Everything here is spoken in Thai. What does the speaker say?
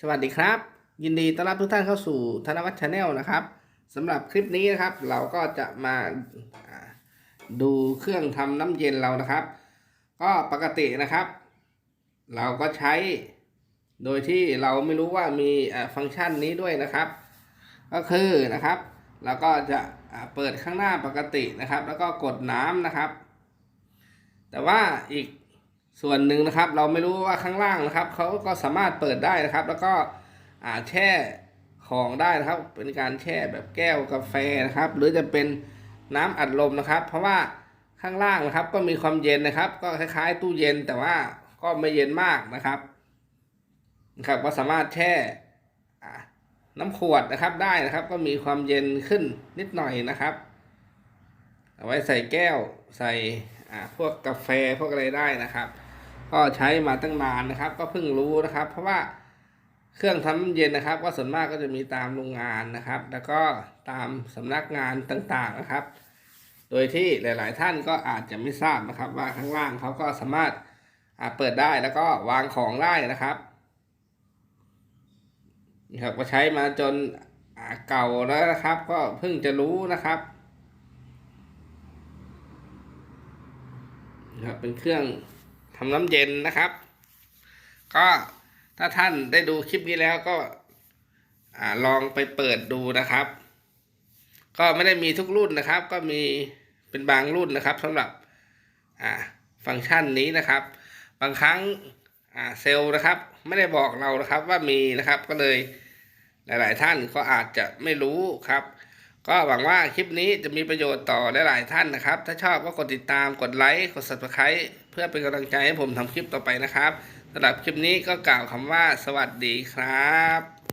สวัสดีครับ ยินดีต้อนรับทุกท่านเข้าสู่ธนวัฒน์ชาแนลนะครับสำหรับคลิปนี้นะครับ เราก็จะมาดูเครื่องทำน้ำเย็นเรานะครับ ก็ปกตินะครับ เราก็ใช้ โดยที่เราไม่รู้ว่ามีฟังก์ชันนี้ด้วยนะครับ ก็คือนะครับ เราก็จะเปิดข้างหน้าปกตินะครับ แล้วก็กดน้ำนะครับ แต่ว่าอีก ส่วนหนึ่งนะครับ เราไม่รู้ว่าข้างล่างนะครับเขาก็สามารถเปิดได้นะครับ แล้วก็อ่าแช่ของได้นะครับ เป็นการแช่แบบแก้วกาแฟนะครับ หรือจะเป็นน้ำอัดลมนะครับ เพราะว่าข้างล่างนะครับ ก็มีความเย็นนะครับ ก็คล้ายๆ ตู้เย็นแต่ว่าก็ไม่เย็นมากนะครับนะครับ ก็สามารถแช่น้ำขวดนะครับได้นะครับ ก็มีความเย็นขึ้นนิดหน่อยนะครับเอาไว้ใส่แก้วใส่พวกกาแฟพวกอะไรได้นะครับ ก็ใช้มาตั้งนานนะครับ ก็เพิ่งรู้นะครับ เพราะว่าเครื่องทำน้ำเย็นนะครับ ก็ส่วนมากก็จะมีตามโรงงานนะครับ แล้วก็ตามสำนักงานต่างๆนะครับ โดยที่หลาย ๆ ท่านก็อาจจะไม่ทราบนะครับ ว่าข้างล่างเขาก็สามารถอาเปิดได้แล้วก็วางของได้นะครับนี่ครับก็ใช้มาจนาเก่าแล้วนะครับ ก็เพิ่งจะรู้นะครับนะครับเป็นเครื่อง ทำน้ำเย็นนะครับ ก็ถ้าท่านได้ดูคลิปนี้แล้วก็อลองไปเปิดดูนะครับ ก็ไม่ได้มีทุกรุ่นนะครับ ก็มีเป็นบางรุ่นนะครับสำหรับฟังก์ชันนี้นะครับ บางครั้งเซลล์นะครับ ไม่ได้บอกเรานะครับว่ามีนะครับก็เลยหลาย ๆ ท่านก็อาจจะไม่รู้ครับ ก็หวังว่าคลิปนี้จะมีประโยชน์ต่อหลายๆท่านนะครับ ถ้าชอบก็กดติดตามกดไลค์กด subscribe เพื่อเป็นกำลังใจให้ผมทำคลิปต่อไปนะครับสำหรับคลิปนี้ก็กล่าวคำว่าสวัสดีครับ